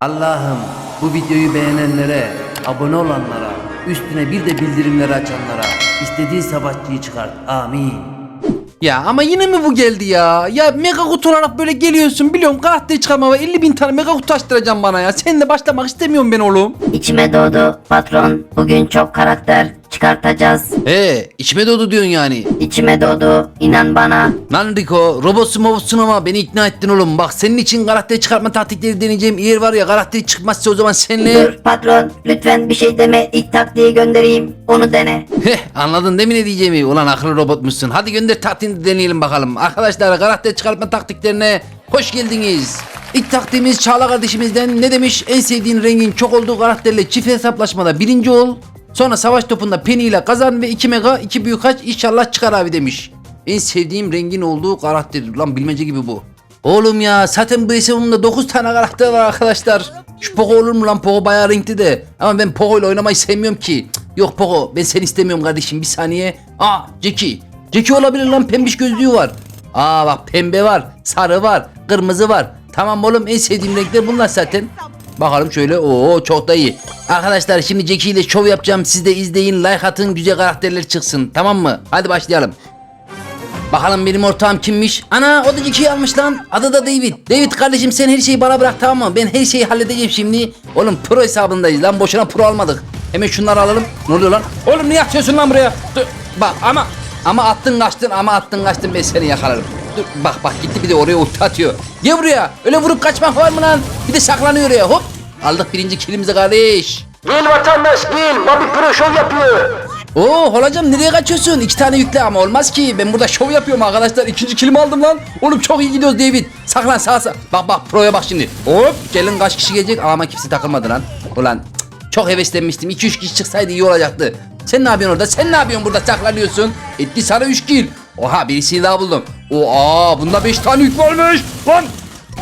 Allah'ım bu videoyu beğenenlere, abone olanlara, üstüne bir de bildirimleri açanlara istediği savaşçıyı çıkart. Amin. Ya ama yine mi bu geldi ya? Ya mega kutu olarak böyle geliyorsun biliyorum karakteri çıkarma var 50 bin tane mega kutu açtıracaksın bana ya. Seninle başlamak istemiyorum ben oğlum. İçime doğdu patron. Bugün çok karakter çıkartacağız. He içime doğdu diyorsun yani. İçime doğdu. inan bana. Lan Rico robotsun mobotsun ama beni ikna ettin oğlum. Bak senin için karakter çıkartma taktikleri deneyeceğim yer var ya karakteri çıkmazsa o zaman seninle... Dur patron. Lütfen bir şey deme. İlk taktiği göndereyim. Onu dene. Heh anladın değil mi ne diyeceğimi? Ulan akıllı robotmuşsun. Hadi gönder taktiğini deneyelim bakalım. Arkadaşlar karakter çıkartma taktiklerine hoş geldiniz. İlk taktiğimiz Çağla kardeşimizden ne demiş? En sevdiğin rengin çok olduğu karakterle çift hesaplaşmada birinci ol. Sonra savaş topunda Penny ile kazan ve 2 mega 2 büyük kaç inşallah çıkar abi demiş. En sevdiğim rengin olduğu karakter. Lan bilmece gibi bu. Oğlum ya zaten bu hesabımda 9 tane karakter var arkadaşlar. Şu Poco olur mu lan Poco bayağı renkli de. Ama ben Poco ile oynamayı sevmiyorum ki. Yok Poco ben seni istemiyorum kardeşim bir saniye. Aa Jackie. Jackie olabilir lan pembiş gözlüğü var. Aa bak pembe var, sarı var, kırmızı var. Tamam oğlum en sevdiğim renkler bunlar zaten. Bakalım şöyle oo çok da iyi. Arkadaşlar şimdi Jackie ile şov yapacağım. Siz de izleyin like atın güzel karakterler çıksın tamam mı? Hadi başlayalım. Bakalım benim ortağım kimmiş? Ana o da Jackie'yi almış lan. Adı da David. David kardeşim sen her şeyi bana bırak tamam mı? Ben her şeyi halledeceğim şimdi. Oğlum pro hesabındayız lan. Boşuna pro almadık. Hemen şunları alalım. Ne oluyor lan? Oğlum niye atıyorsun lan buraya? Dur. Bak ama ama attın kaçtın ama attın kaçtın ben seni yakalarım. Dur bak bak gitti bir de oraya ulti atıyor. Gel buraya. Öyle vurup kaçmak var mı lan? Bir de saklanıyor oraya hop. Aldık birinci kilimizi kardeş. Gel vatandaş gel. Bobby Pro şov yapıyor. Oo holacım nereye kaçıyorsun? İki tane yükle ama olmaz ki. Ben burada şov yapıyorum arkadaşlar. İkinci kilimi aldım lan. Oğlum çok iyi gidiyoruz David. Saklan sağa sağa. Bak bak proya bak şimdi. Hop gelin kaç kişi gelecek ama kimse takılmadı lan. Ulan cık, çok heveslenmiştim. 2-3 kişi çıksaydı iyi olacaktı. Sen ne yapıyorsun orada? Sen ne yapıyorsun burada saklanıyorsun? Etti sana 3 kill. Oha birisini daha buldum. Oha bunda 5 tane yük varmış. Lan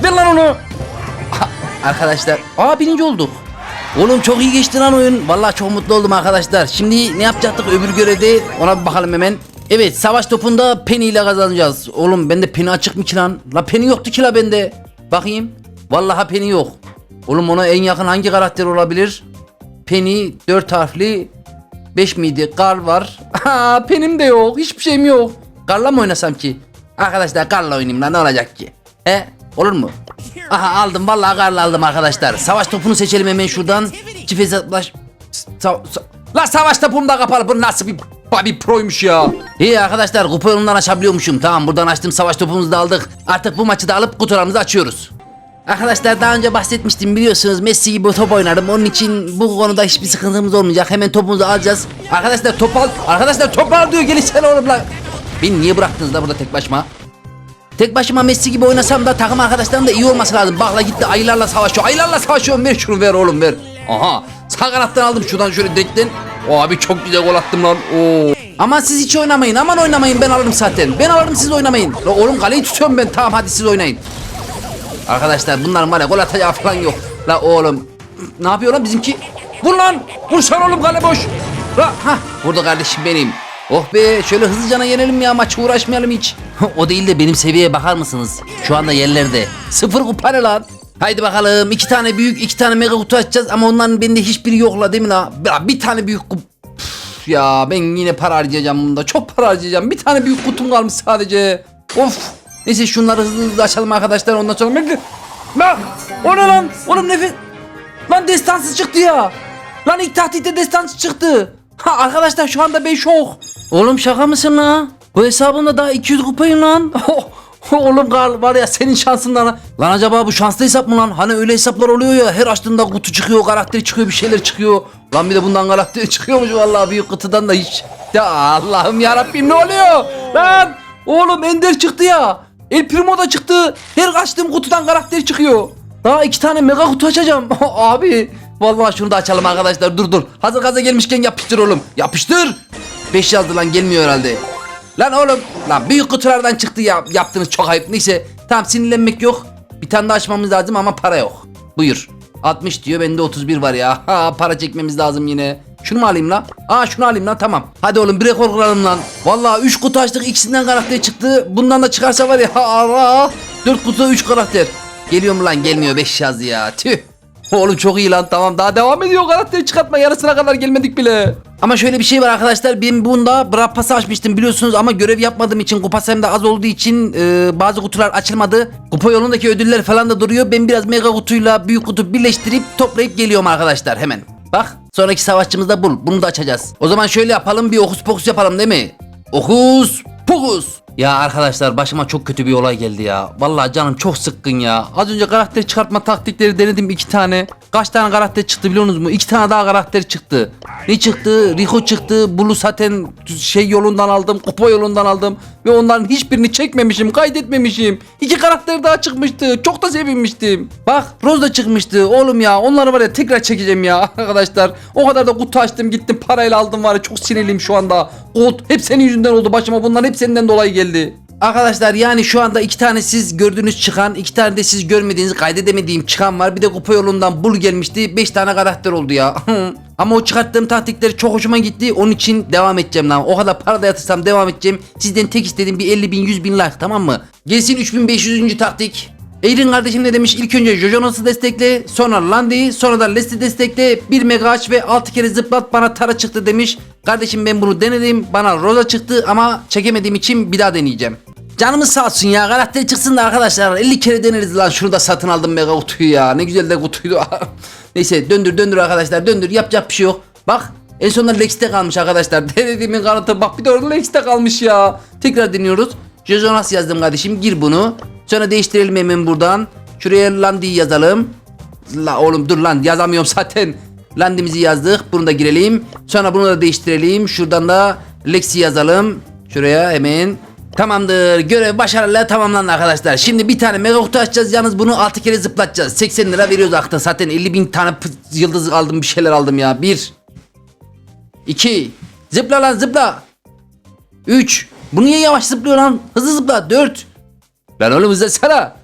ver lan onu. Arkadaşlar aa birinci olduk. Oğlum çok iyi geçti lan oyun. Vallahi çok mutlu oldum arkadaşlar. Şimdi ne yapacaktık öbür görevde? Ona bir bakalım hemen. Evet savaş topunda Penny ile kazanacağız. Oğlum bende Penny açık mı ki lan? La Penny yoktu ki la bende. Bakayım. Vallahi Penny yok. Oğlum ona en yakın hangi karakter olabilir? Penny 4 harfli 5 miydi? Kar var. Ha Penny'm de yok. Hiçbir şeyim yok. Karla mı oynasam ki? Arkadaşlar karla oynayayım lan ne olacak ki? He? Olur mu? Aha aldım vallahi karla aldım arkadaşlar. Savaş topunu seçelim hemen şuradan. Çift hesaplaş... Sa sa La savaş topum da kapalı. Bu nasıl bir Bobby Pro'ymuş ya. İyi arkadaşlar kuponumdan açabiliyormuşum. Tamam buradan açtım savaş topumuzu da aldık. Artık bu maçı da alıp kutularımızı açıyoruz. Arkadaşlar daha önce bahsetmiştim biliyorsunuz Messi gibi top oynarım. Onun için bu konuda hiçbir sıkıntımız olmayacak. Hemen topumuzu alacağız. Arkadaşlar top al. Arkadaşlar top al diyor. Gelin sen oğlum lan. Beni niye bıraktınız da burada tek başıma? Tek başıma Messi gibi oynasam da takım arkadaşlarım da iyi olması lazım. Bakla gitti ayılarla savaşıyor. Ayılarla savaşıyorum. Ver şunu ver oğlum ver. Aha. Sağ kanattan aldım şuradan şöyle direkten. Abi çok güzel gol attım lan. Oo. Ama siz hiç oynamayın. Aman oynamayın. Ben alırım zaten. Ben alırım siz oynamayın. La oğlum kaleyi tutuyorum ben. Tamam hadi siz oynayın. Arkadaşlar bunların var ya gol atacağı falan yok. La oğlum. Ne yapıyor lan bizimki? Vur lan. Vursan oğlum kale boş. La ha. Burada kardeşim benim. Oh be şöyle hızlıcana yenelim ya maçı uğraşmayalım hiç. o değil de benim seviyeye bakar mısınız? Şu anda yerlerde. Sıfır kupa ne lan? Haydi bakalım iki tane büyük iki tane mega kutu açacağız ama onların bende hiçbiri yok la değil mi la? Bir tane büyük kup... Üf ya ben yine para harcayacağım bunda. Çok para harcayacağım. Bir tane büyük kutum kalmış sadece. Of. Neyse şunları hızlı hızlı açalım arkadaşlar ondan sonra. Bekle. Lan o ne lan? Oğlum nefes... Lan destansı çıktı ya. Lan ilk tahtitte destansı çıktı. Ha arkadaşlar şu anda ben şok. Oğlum şaka mısın la? Bu hesabımda daha 200 kupayım lan. Oğlum Karl var ya senin şansından lan. Acaba bu şanslı hesap mı lan? Hani öyle hesaplar oluyor ya her açtığında kutu çıkıyor, karakteri çıkıyor, bir şeyler çıkıyor. Lan bir de bundan karakteri çıkıyormuş vallahi büyük kutudan da hiç. Ya Allah'ım ya Rabbim ne oluyor? Lan oğlum Ender çıktı ya. El Primo da çıktı. Her açtığım kutudan karakter çıkıyor. Daha iki tane mega kutu açacağım. Abi vallahi şunu da açalım arkadaşlar. Dur dur. Hazır gaza gelmişken yapıştır oğlum. Yapıştır. 5 yazdı lan gelmiyor herhalde. Lan oğlum lan büyük kutulardan çıktı ya. Yaptınız çok ayıp. Neyse tamam sinirlenmek yok. Bir tane daha açmamız lazım ama para yok. Buyur. 60 diyor bende 31 var ya. Ha para çekmemiz lazım yine. Şunu mu alayım lan? Aa şunu alayım lan tamam. Hadi oğlum bir rekor kıralım lan. Vallahi 3 kutu açtık ikisinden karakter çıktı. Bundan da çıkarsa var ya Allah. 4 kutu 3 karakter. Geliyor mu lan gelmiyor 5 yazdı ya. Tüh. Oğlum çok iyi lan tamam daha devam ediyor karakteri çıkartma yarısına kadar gelmedik bile. Ama şöyle bir şey var arkadaşlar ben bunda Brawl Pass'ı açmıştım biliyorsunuz ama görev yapmadığım için kupası hem de az olduğu için e, bazı kutular açılmadı. Kupa yolundaki ödüller falan da duruyor. Ben biraz mega kutuyla büyük kutu birleştirip toplayıp geliyorum arkadaşlar hemen. Bak sonraki savaşçımız da bul. Bunu da açacağız. O zaman şöyle yapalım bir okus pokus yapalım değil mi? Okus pokus. Ya arkadaşlar başıma çok kötü bir olay geldi ya. Vallahi canım çok sıkkın ya. Az önce karakter çıkartma taktikleri denedim iki tane. Kaç tane karakter çıktı biliyorsunuz mu? İki tane daha karakter çıktı. Ne çıktı? Rico çıktı. Blue zaten şey yolundan aldım. Kupa yolundan aldım. Ve onların hiçbirini çekmemişim. Kaydetmemişim. İki karakter daha çıkmıştı. Çok da sevinmiştim. Bak Rose da çıkmıştı. Oğlum ya onları var ya tekrar çekeceğim ya arkadaşlar. O kadar da kutu açtım gittim parayla aldım var ya. Çok sinirliyim şu anda. Gold hep senin yüzünden oldu başıma. Bunlar hep senden dolayı geldi. Arkadaşlar yani şu anda iki tane siz gördüğünüz çıkan, iki tane de siz görmediğiniz, kaydedemediğim çıkan var. Bir de kupa yolundan bul gelmişti. Beş tane karakter oldu ya. Ama o çıkarttığım taktikleri çok hoşuma gitti. Onun için devam edeceğim lan. O kadar para da yatırsam devam edeceğim. Sizden tek istediğim bir 50 bin 100 bin like tamam mı? Gelsin 3500. taktik. Eğrin kardeşim ne demiş? İlk önce Jojonos'u destekle, sonra Landy'yi, sonra da Leslie destekle, 1 mega aç ve 6 kere zıplat bana Tara çıktı demiş. Kardeşim ben bunu denedim, bana Rosa çıktı ama çekemediğim için bir daha deneyeceğim. Canımız sağ olsun ya karakter çıksın da arkadaşlar 50 kere deneriz lan şunu da satın aldım mega kutuyu ya ne güzel de kutuydu. Neyse döndür döndür arkadaşlar döndür yapacak bir şey yok. Bak en sonunda Lex'te kalmış arkadaşlar. Denediğimin kanıtı bak bir de orada Lex'te kalmış ya. Tekrar deniyoruz. Jojonas yazdım kardeşim gir bunu. Sonra değiştirelim hemen buradan. Şuraya Landy'yi yazalım. La oğlum dur lan yazamıyorum zaten. Landimizi yazdık. Bunu da girelim. Sonra bunu da değiştirelim. Şuradan da Lex'i yazalım. Şuraya hemen. Tamamdır. Görev başarıyla tamamlandı arkadaşlar. Şimdi bir tane mega kutu açacağız. Yalnız bunu 6 kere zıplatacağız. 80 lira veriyoruz akta. Zaten 50 bin tane yıldız aldım bir şeyler aldım ya. 1 2 Zıpla lan zıpla. 3 Bu niye yavaş zıplıyor lan? Hızlı zıpla. 4 Lan oğlum hızlasana.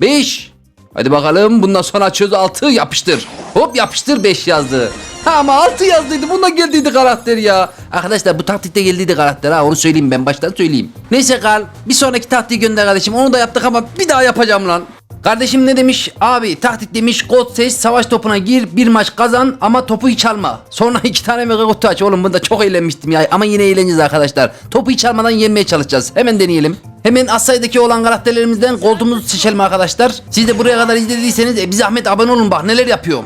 5 Hadi bakalım bundan sonra açıyoruz 6 yapıştır. Hop yapıştır 5 yazdı. Ha ama 6 yazdıydı bunda geldiydi karakter ya. Arkadaşlar bu taktikte geldiydi karakter ha onu söyleyeyim ben baştan söyleyeyim. Neyse Karl bir sonraki taktiği gönder kardeşim onu da yaptık ama bir daha yapacağım lan. Kardeşim ne demiş? Abi taktik demiş kod seç savaş topuna gir bir maç kazan ama topu hiç alma. Sonra iki tane mega kutu aç oğlum bunda çok eğlenmiştim ya ama yine eğleneceğiz arkadaşlar. Topu hiç almadan yenmeye çalışacağız. Hemen deneyelim. Hemen az sayıdaki olan karakterlerimizden koltuğumuzu seçelim arkadaşlar. Siz de buraya kadar izlediyseniz e, bir zahmet abone olun bak neler yapıyorum.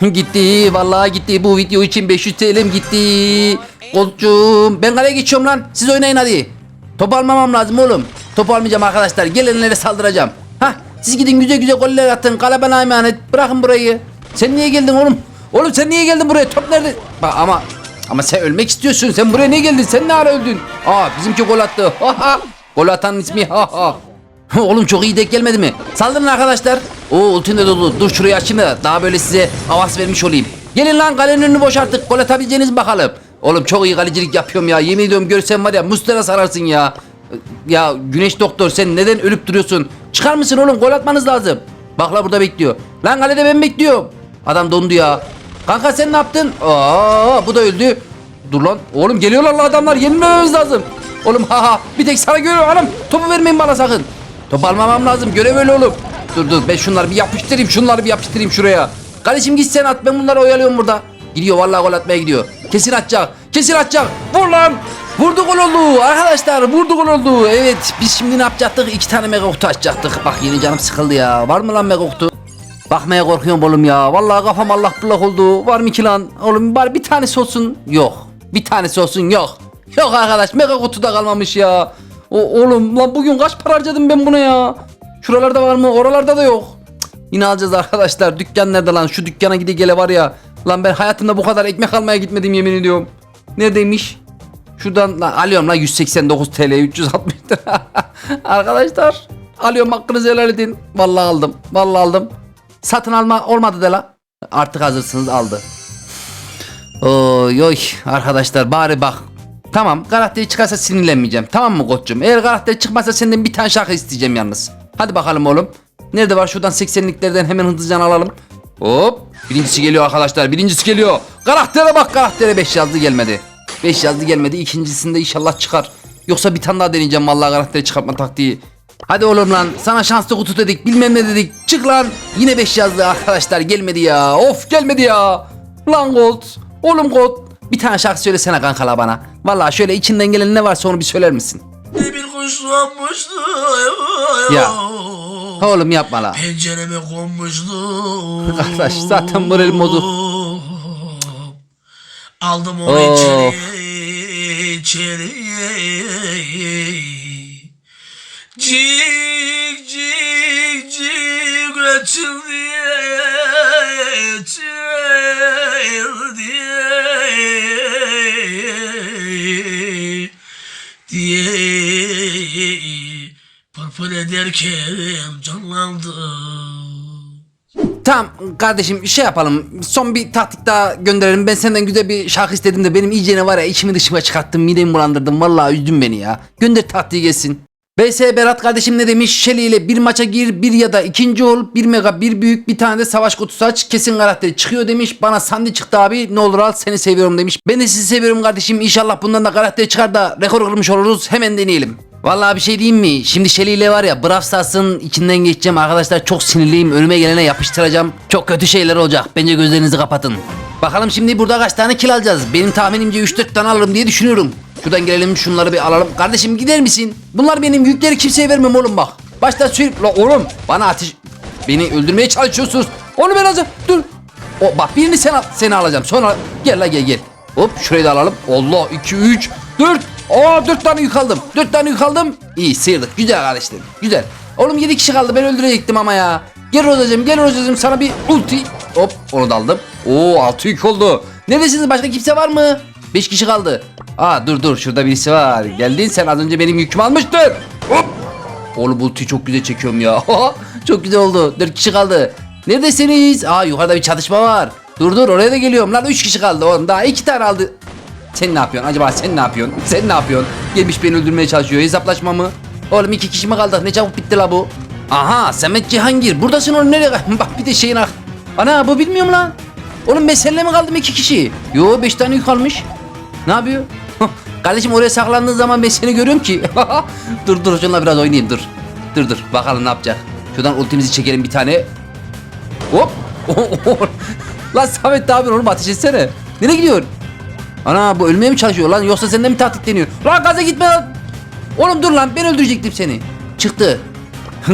Gitti vallahi gitti bu video için 500 TL'm gitti. Koltuğum ben kaleye geçiyorum lan siz oynayın hadi. Top almamam lazım oğlum. Top almayacağım arkadaşlar gelenlere saldıracağım. Hah siz gidin güzel güzel goller atın kale bana emanet bırakın burayı. Sen niye geldin oğlum? Oğlum sen niye geldin buraya top nerede? Bak ama ama sen ölmek istiyorsun. Sen buraya niye geldin? Sen ne ara öldün? Aa bizimki gol attı. Gol atan ismi ha ha. Oğlum çok iyi denk gelmedi mi? Saldırın arkadaşlar. Oo ultin de dolu. Dur şurayı açayım da daha böyle size avans vermiş olayım. Gelin lan kalenin önünü boşalttık. Gol atabileceğiniz bakalım. Oğlum çok iyi kalecilik yapıyorum ya. Yemin ediyorum görsen var ya mustera sararsın ya. Ya güneş doktor sen neden ölüp duruyorsun? Çıkar mısın oğlum gol atmanız lazım. Bak la burada bekliyor. Lan kalede ben bekliyorum. Adam dondu ya. Kanka sen ne yaptın? Aa bu da öldü. Dur lan. Oğlum geliyorlar lan adamlar. Yenilmememiz lazım. Oğlum ha ha. Bir tek sana görüyorum hanım. Topu vermeyin bana sakın. Top almamam lazım. Görev öyle oğlum. Dur dur ben şunları bir yapıştırayım. Şunları bir yapıştırayım şuraya. Kardeşim git sen at. Ben bunları oyalıyorum burada. Gidiyor vallahi gol atmaya gidiyor. Kesin atacak. Kesin atacak. Vur lan. Vurdu gol oldu. Arkadaşlar vurdu gol oldu. Evet biz şimdi ne yapacaktık? İki tane mega kutu açacaktık. Bak yeni canım sıkıldı ya. Var mı lan mega kutu? Bakmaya korkuyorum oğlum ya. Vallahi kafam Allah bullak oldu. Var mı ki lan? Oğlum var bir tanesi olsun. Yok. Bir tanesi olsun yok. Yok arkadaş mega kutuda kalmamış ya. O, oğlum lan bugün kaç para harcadım ben buna ya? Şuralarda var mı? Oralarda da yok. Cık, Yine alacağız arkadaşlar. Dükkan nerede lan? Şu dükkana gide gele var ya. Lan ben hayatımda bu kadar ekmek almaya gitmedim yemin ediyorum. Neredeymiş? Şuradan lan alıyorum lan 189 TL 360 lira. Arkadaşlar alıyorum hakkınızı helal edin. Vallahi aldım. Vallahi aldım. Satın alma olmadı de la. Artık hazırsınız aldı. Oy oy arkadaşlar bari bak. Tamam karakteri çıkarsa sinirlenmeyeceğim. Tamam mı koçum? Eğer karakteri çıkmazsa senden bir tane şarkı isteyeceğim yalnız. Hadi bakalım oğlum. Nerede var şuradan 80'liklerden hemen hızlıca alalım. Hop. Birincisi geliyor arkadaşlar. Birincisi geliyor. Karaktere bak karaktere 5 yazdı gelmedi. 5 yazdı gelmedi. İkincisinde inşallah çıkar. Yoksa bir tane daha deneyeceğim vallahi karakteri çıkartma taktiği. Hadi oğlum lan sana şanslı kutu dedik bilmem ne dedik. Çık lan. Yine 5 yazdı arkadaşlar gelmedi ya. Of gelmedi ya. Lan Gold. Oğlum Gold. Bir tane şarkı söylesene kankala bana. Vallahi şöyle içinden gelen ne varsa onu bir söyler misin? Bir kuş konmuştu. Ya. Oğlum yapma la. Pencereme konmuştu. Arkadaş, zaten moralim bozuk. Aldım onu içeri. içeri. Cik cik cik reçil diye. Reçil diye. Diye. Pırpır ederken canlandı. Tamam kardeşim şey yapalım. Son bir taktik daha gönderelim. Ben senden güzel bir şarkı istedim de benim iyicene var ya içimi dışıma çıkarttın. Midemi bulandırdın. Vallahi üzdün beni ya. Gönder taktiği gelsin. BS Berat kardeşim ne demiş? Shelly ile bir maça gir, bir ya da ikinci ol, bir mega, bir büyük, bir tane de savaş kutusu aç. Kesin karakter çıkıyor demiş. Bana Sandy çıktı abi. Ne olur al seni seviyorum demiş. Ben de sizi seviyorum kardeşim. İnşallah bundan da karakter çıkar da rekor kırmış oluruz. Hemen deneyelim. Vallahi bir şey diyeyim mi? Şimdi Shelly ile var ya Brawl Stars'ın içinden geçeceğim arkadaşlar. Çok sinirliyim. Önüme gelene yapıştıracağım. Çok kötü şeyler olacak. Bence gözlerinizi kapatın. Bakalım şimdi burada kaç tane kill alacağız? Benim tahminimce 3-4 tane alırım diye düşünüyorum. Şuradan gelelim şunları bir alalım. Kardeşim gider misin? Bunlar benim yükleri kimseye vermem oğlum bak. Başta sürüp la oğlum bana ateş beni öldürmeye çalışıyorsunuz. Onu ben alacağım. Dur. O bak birini sen al, seni alacağım. Sonra gel la gel gel. Hop şurayı da alalım. Allah 2 3 4. Aa 4 tane yük aldım. 4 tane yük aldım. İyi sıyırdık. Güzel kardeşlerim. Güzel. Oğlum 7 kişi kaldı. Ben öldürecektim ama ya. Gel Rozacığım gel Rozacığım sana bir ulti. Hop onu da aldım. Oo 6 yük oldu. Neredesiniz başka kimse var mı? 5 kişi kaldı. Aa dur dur şurada birisi var. Geldin sen az önce benim yükümü almıştın. Hop. Oğlum bu çok güzel çekiyorum ya. çok güzel oldu. 4 kişi kaldı. Neredesiniz? Aa yukarıda bir çatışma var. Dur dur oraya da geliyorum lan 3 kişi kaldı oğlum daha 2 tane aldı. Sen ne yapıyorsun acaba sen ne yapıyorsun? Sen ne yapıyorsun? Gelmiş beni öldürmeye çalışıyor hesaplaşma mı? Oğlum iki kişi mi kaldık ne çabuk bitti la bu. Aha Samet Cihangir buradasın oğlum nereye Bak bir de şeyin ak. Ana bu bilmiyorum lan. Oğlum ben seninle mi kaldım iki kişi? Yo 5 tane yük kalmış. Ne yapıyor? Kardeşim oraya saklandığın zaman ben seni görüyorum ki. dur dur şunla biraz oynayayım dur. Dur dur bakalım ne yapacak. Şuradan ultimizi çekelim bir tane. Hop. lan Samet ne yapıyorsun oğlum ateş etsene. Nereye gidiyor? Ana bu ölmeye mi çalışıyor lan yoksa senden mi tahtikleniyor? Lan gaza gitme lan. Oğlum dur lan ben öldürecektim seni. Çıktı.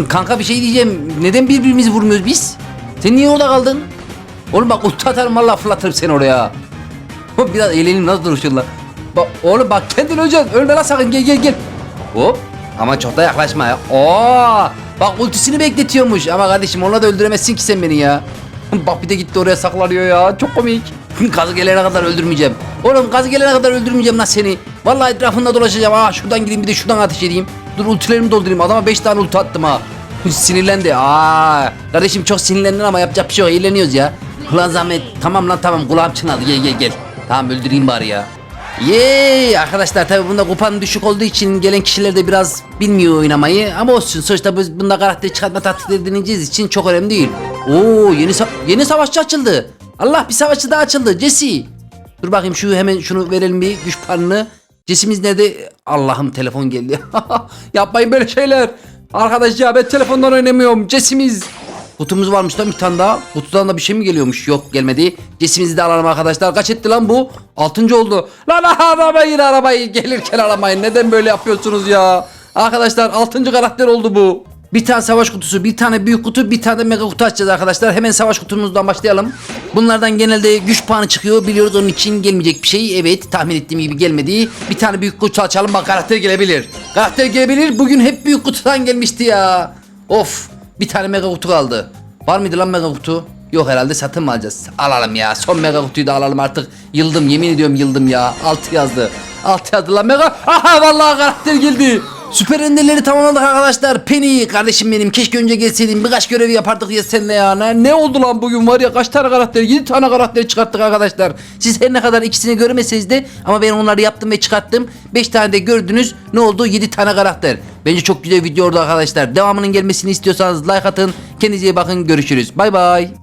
Kanka bir şey diyeceğim. Neden birbirimizi vurmuyoruz biz? Sen niye orada kaldın? Oğlum bak ulti atarım valla fırlatırım seni oraya. Biraz eğlenelim nasıl duruşun lan. Bak oğlum bak kendin öleceksin. Ölme lan sakın gel gel gel. Hop. Ama çok da yaklaşma ya. Oo! Bak ultisini bekletiyormuş. Ama kardeşim onunla da öldüremezsin ki sen beni ya. Bak bir de gitti oraya saklanıyor ya. Çok komik. Gazı gelene kadar öldürmeyeceğim. Oğlum gazı gelene kadar öldürmeyeceğim lan seni. Vallahi etrafında dolaşacağım. Aa şuradan gideyim bir de şuradan ateş edeyim. Dur ultilerimi doldurayım. Adama 5 tane ulti attım ha. Sinirlendi. Aa kardeşim çok sinirlendin ama yapacak bir şey yok. Eğleniyoruz ya. Ulan zahmet. Tamam lan tamam kulağım çınladı. Gel gel gel. Tamam öldüreyim bari ya. Yeee arkadaşlar tabi bunda kupan düşük olduğu için gelen kişiler de biraz bilmiyor oynamayı ama olsun sonuçta biz bunda karakter çıkartma taktikleri deneyeceğiz için çok önemli değil. Oo yeni sa- yeni savaşçı açıldı. Allah bir savaşçı daha açıldı Jesse. Dur bakayım şu hemen şunu verelim bir güç puanını. Jesse'miz nerede? Allah'ım telefon geldi. Yapmayın böyle şeyler. Arkadaş ya ben telefondan oynamıyorum. Jesse'miz. Kutumuz varmış lan bir tane daha. Kutudan da bir şey mi geliyormuş? Yok gelmedi. Cesimizi de alalım arkadaşlar. Kaç etti lan bu? Altıncı oldu. Lan arabayı arabayı gelirken aramayın. Neden böyle yapıyorsunuz ya? Arkadaşlar altıncı karakter oldu bu. Bir tane savaş kutusu, bir tane büyük kutu, bir tane mega kutu açacağız arkadaşlar. Hemen savaş kutumuzdan başlayalım. Bunlardan genelde güç puanı çıkıyor. Biliyoruz onun için gelmeyecek bir şey. Evet tahmin ettiğim gibi gelmedi. Bir tane büyük kutu açalım bak karakter gelebilir. Karakter gelebilir. Bugün hep büyük kutudan gelmişti ya. Of. Bir tane mega kutu kaldı. Var mıydı lan mega kutu? Yok herhalde satın mı alacağız? Alalım ya. Son mega kutuyu da alalım artık. Yıldım yemin ediyorum yıldım ya. 6 yazdı. 6 yazdı lan mega. Aha vallahi karakter geldi. Süper enderleri tamamladık arkadaşlar. Penny kardeşim benim keşke önce gelseydin birkaç görevi yapardık ya seninle ya. Ne, ne oldu lan bugün var ya kaç tane karakter 7 tane karakter çıkarttık arkadaşlar. Siz her ne kadar ikisini görmeseniz de ama ben onları yaptım ve çıkarttım. 5 tane de gördünüz ne oldu 7 tane karakter. Bence çok güzel video oldu arkadaşlar. Devamının gelmesini istiyorsanız like atın. Kendinize iyi bakın görüşürüz. Bay bay.